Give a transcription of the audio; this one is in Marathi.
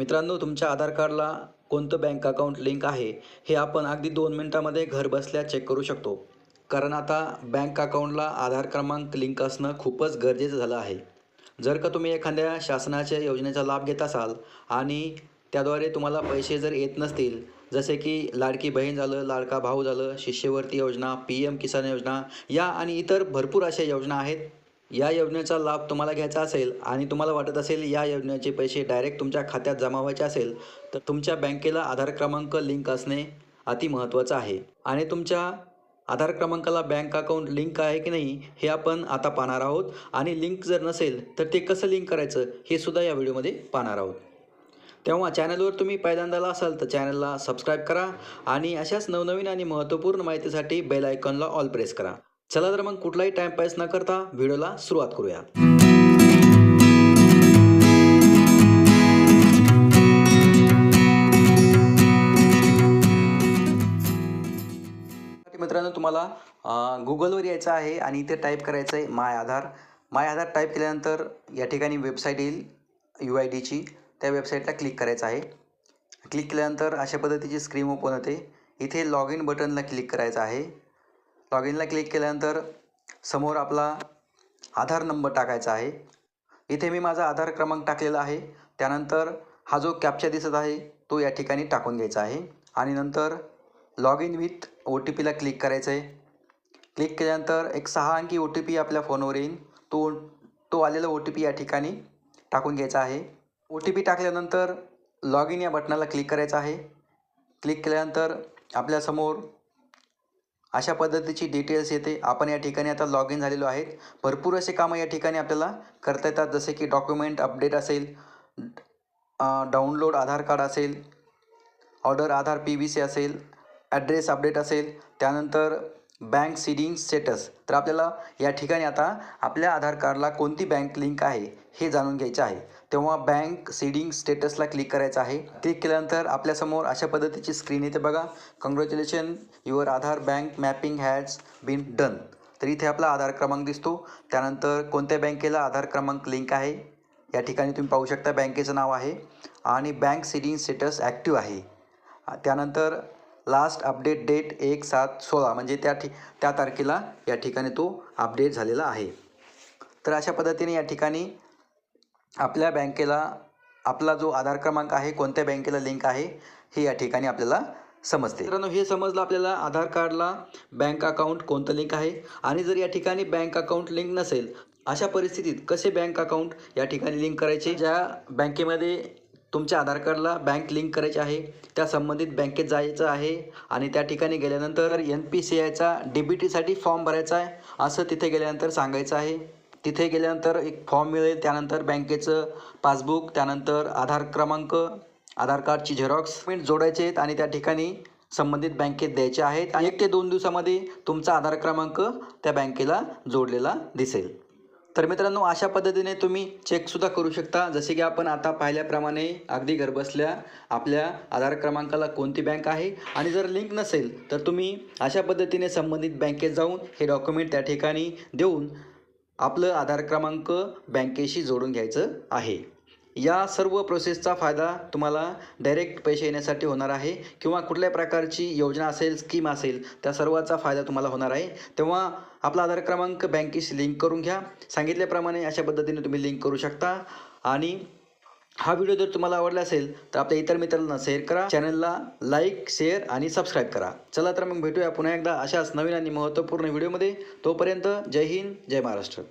मित्रांनो तुमच्या आधार कार्डला कोणतं बँक अकाउंट लिंक आहे हे आपण अगदी दोन मिनटामध्ये घर बसल्या चेक करू शकतो. कारण आता बँक अकाउंटला आधार क्रमांक लिंक असणं खूपच गरजेचं झालं आहे. जर का तुम्ही एखाद्या शासनाच्या योजनेचा लाभ घेत असाल आणि त्याद्वारे तुम्हाला पैसे जर येत नसतील जसे की लाडकी बहीण झालं लाडका भाऊ झालं शिष्यवृत्ती योजना पी एम किसान योजना या आणि इतर भरपूर अशा योजना आहेत या योजनेचा लाभ तुम्हाला घ्यायचा असेल आणि तुम्हाला वाटत असेल या योजनेचे पैसे डायरेक्ट तुमच्या खात्यात जमा व्हायचे असेल तर तुमच्या बँकेला आधार क्रमांक लिंक असणे अति महत्त्वाचं आहे. आणि तुमच्या आधार क्रमांकाला बँक अकाउंट लिंक आहे की नाही हे आपण आता पाहणार आहोत. आणि लिंक जर नसेल तर ते कसं लिंक करायचं हे सुद्धा या व्हिडिओमध्ये पाहणार आहोत. तेव्हा चॅनलवर तुम्ही पहिल्यांदाला असाल तर चॅनलला सबस्क्राईब करा आणि अशाच नवनवीन आणि महत्त्वपूर्ण माहितीसाठी बेल आयकॉनला ऑल प्रेस करा. चला तर मग कुठलाही टाइमपास न करता व्हिडिओला सुरुवात करूया. मित्रांनो तुम्हाला गुगलवर यायचं आहे आणि इथे टाईप करायचं आहे माय आधार माय आधार टाईप केल्यानंतर या ठिकाणी वेबसाईट येईल यू आय डीची त्या वेबसाईटला क्लिक करायचं आहे. क्लिक केल्यानंतर अशा पद्धतीची स्क्रीन ओपन होते. इथे लॉग इन बटनला क्लिक करायचं आहे. लॉग इनला क्लिक केल्यानंतर समोर आपला आधार नंबर टाकायचा आहे. इथे मी माझा आधार क्रमांक टाकलेला आहे. त्यानंतर हा जो कॅप्चा दिसत आहे तो या ठिकाणी टाकून घ्यायचा आहे. आणि नंतर log in with O T पीला क्लिक करायचं आहे क्लिक केल्यानंतर एक सहा अंकी ओ टी पी आपल्या फोनवर येईल तो तो आलेला ओ टी पी या ठिकाणी टाकून घ्यायचा आहे. ओ टी पी टाकल्यानंतर लॉग इन या बटनाला क्लिक करायचं आहे. क्लिक केल्यानंतर आपल्यासमोर अशा पद्धतीची डिटेल्स येते. आपण या ठिकाणी आता लॉग इन झालेलो आहेत. भरपूर असे कामं या ठिकाणी आपल्याला करता येतात. जसे की डॉक्युमेंट अपडेट असेल डाउनलोड आधार कार्ड असेल order Aadhaar P V C असेल ॲड्रेस अपडेट असेल त्यानंतर बँक सीडिंग स्टेटस तर आपल्याला या ठिकाणी आता आपल्या आधार कार्डला कोणती बँक लिंक आहे हे जाणून घ्यायचं आहे. तेव्हा बँक सीडिंग स्टेटसला क्लिक करायचं आहे. क्लिक केल्यानंतर आपल्यासमोर अशा पद्धतीची स्क्रीन येते बघा. Congratulation your Aadhaar bank mapping has been done तर इथे आपला आधार क्रमांक दिसतो. त्यानंतर कोणत्या बँकेला आधार क्रमांक लिंक आहे? या ठिकाणी तुम्ही पाहू शकता बँकेचं नाव आहे आणि बँक सीडिंग स्टेटस ॲक्टिव्ह आहे. त्यानंतर लास्ट अपडेट डेट एक सात सोळा म्हणजे त्या ठि त्या तारखेला या ठिकाणी तो अपडेट झालेला आहे. तर अशा पद्धतीने या ठिकाणी आपल्या बँकेला आपला जो आधार क्रमांक आहे कोणत्या बँकेला लिंक आहे हे या ठिकाणी आपल्याला समजते. मित्रांनो हे समजलं आपल्याला आधार कार्डला बँक अकाउंट कोणतं लिंक आहे? आणि जर या ठिकाणी बँक अकाउंट लिंक नसेल अशा परिस्थितीत कसे बँक अकाउंट या ठिकाणी लिंक करायचे? ज्या बँकेमध्ये तुमच्या आधार कार्डला बँक लिंक करायची आहे त्या संबंधित बँकेत जायचं आहे आणि त्या ठिकाणी गेल्यानंतर एन पी सी आयचा डी बी टीसाठी फॉर्म भरायचा आहे असं तिथे गेल्यानंतर सांगायचं आहे. तिथे गेल्यानंतर एक फॉर्म मिळेल. त्यानंतर बँकेचं पासबुक त्यानंतर आधार क्रमांक आधार कार्डची झेरॉक्स जोडायचे आहेत आणि त्या ठिकाणी संबंधित बँकेत द्यायचे आहेत. आणि एक ते दोन दिवसामध्ये तुमचा आधार क्रमांक त्या बँकेला जोडलेला दिसेल. तर मित्रांनो अशा पद्धतीने तुम्ही चेकसुद्धा करू शकता. जसे की आपण आता पाहिल्याप्रमाणे अगदी घरबसल्या आपल्या आधार क्रमांकाला कोणती बँक आहे आणि जर लिंक नसेल तर तुम्ही अशा पद्धतीने संबंधित बँकेत जाऊन हे डॉक्युमेंट त्या ठिकाणी देऊन आपलं आधार क्रमांक बँकेशी जोडून घ्यायचं आहे. या सर्व प्रोसेसचा फायदा तुम्हाला डायरेक्ट पैसे येण्यासाठी होणार आहे किंवा कुठल्या प्रकारची योजना असेल स्कीम असेल त्या सर्वाचा फायदा तुम्हाला होणार आहे. तेव्हा आपला आधार क्रमांक बँकेशी लिंक करून घ्या. सांगितल्याप्रमाणे अशा पद्धतीने तुम्ही लिंक करू शकता. आणि हा व्हिडिओ जर तुम्हाला आवडला असेल तर आपल्या इतर मित्रांना शेअर करा. चॅनलला लाईक शेअर आणि सबस्क्राईब करा. चला तर मग भेटूया पुन्हा एकदा अशाच नवीन आणि महत्त्वपूर्ण व्हिडिओमध्ये तोपर्यंत जय हिंद जय महाराष्ट्र.